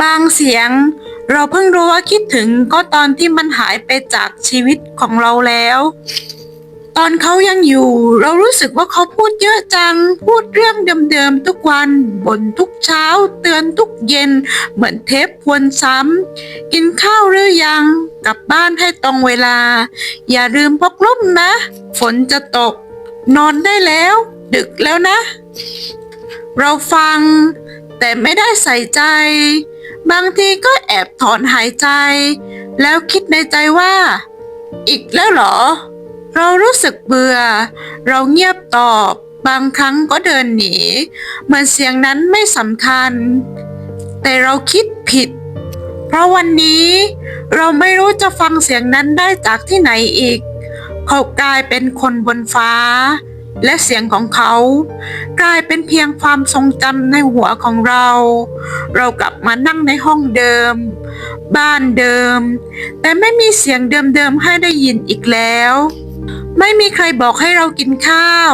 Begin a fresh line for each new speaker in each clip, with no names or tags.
บางเสียงเราเพิ่งรู้ว่าคิดถึงก็ตอนที่มันหายไปจากชีวิตของเราแล้ว ตอนเขายังอยู่ เรารู้สึกว่าเขาพูดเยอะจัง พูดเรื่องเดิมๆทุกวันบ่นทุกเช้า เตือนทุกเย็น เหมือนเทปวนซ้ำกินข้าวหรือยังกลับบ้านให้ตรงเวลา อย่าลืมพกร่มนะ ฝนจะตก นอนได้แล้ว ดึกแล้วนะ เราฟัง แต่ไม่ได้ใส่ใจ บางทีก็แอบถอนหายใจ แล้วคิดในใจว่า อีกแล้วเหรอ เรารู้สึกเบื่อ เราเงียบตอบบางครั้งก็เดินหนี เหมือนเสียงนั้นไม่สำคัญ แต่เราคิดผิด เพราะวันนี้เราไม่รู้จะฟังเสียงนั้นได้จากที่ไหนอีก เขากลายเป็นคนบนฟ้า และเสียงของเขา กลายเป็นเพียงความทรงจำในหัวของเรา เรากลับมานั่งในห้องเดิม บ้านเดิม แต่ไม่มีเสียงเดิมๆให้ได้ยินอีกแล้ว ไม่มีใครบอกให้เรากินข้าว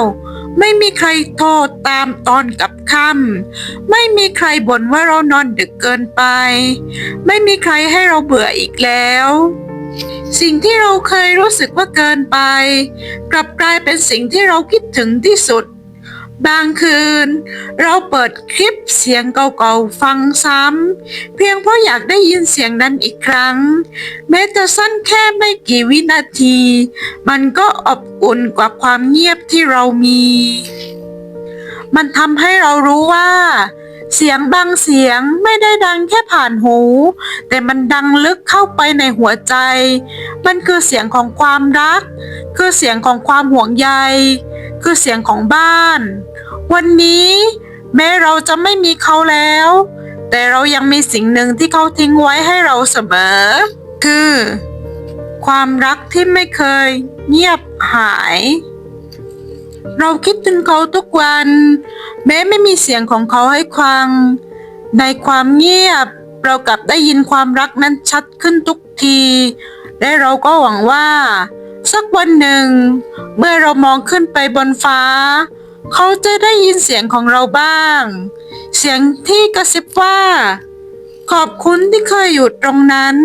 ไม่มีใครโทรตามตอนกลับค่ำไม่มีใครบ่นว่าเรานอนดึกเกินไป ไม่มีใครให้เราเบื่ออีกแล้ว สิ่งที่เราเคยรู้สึกว่าเกินไป กลับกลายเป็นสิ่งที่เราคิดถึงที่สุด บางคืน เราเปิดคลิปเสียงเก่าๆฟังซ้ำเพียงเพราะอยากได้ยินเสียงนั้นอีกครั้ง แม้จะสั้นแค่ไม่กี่วินาที มันก็อบอุ่นกว่าความเงียบที่เรามี มันทำให้เรารู้ว่าเสียงบางเสียงไม่ได้ดังแค่ผ่านหู แต่มันดังลึกเข้าไปในหัวใจ มันคือเสียงของความรัก คือเสียงของความห่วงใย คือเสียงของบ้าน วันนี้แม้เราจะไม่มีเขาแล้ว แต่เรายังมีสิ่งหนึ่งที่เขาทิ้งไว้ให้เราเสมอ คือ ความรักที่ไม่เคยเงียบหาย เราคิดถึงเขาทุกวัน แม้ไม่มีเสียงของเขาให้ฟัง ในความเงียบเรากลับได้ยินความรักนั้นชัดขึ้นทุกที และเราก็หวังว่า สักวันหนึ่ง เมื่อเรามองขึ้นไปบนฟ้า เขาจะได้ยินเสียงของเราบ้าง เสียงที่กระซิบว่า ขอบคุณที่เคยอยู่ตรงนั้น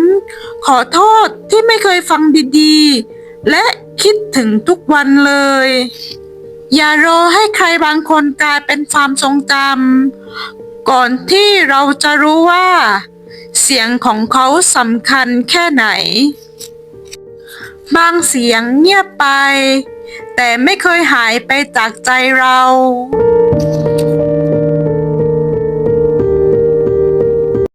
ขอโทษที่ไม่เคยฟังดีๆ และคิดถึงทุกวันเลย อย่ารอให้ใครบางคนกลายเป็นความทรงจำก่อนที่เราจะรู้ว่า เสียงของเขาสำคัญแค่ไหน บางเสียงเงียบไป แต่ไม่เคยหายไปจากใจเรา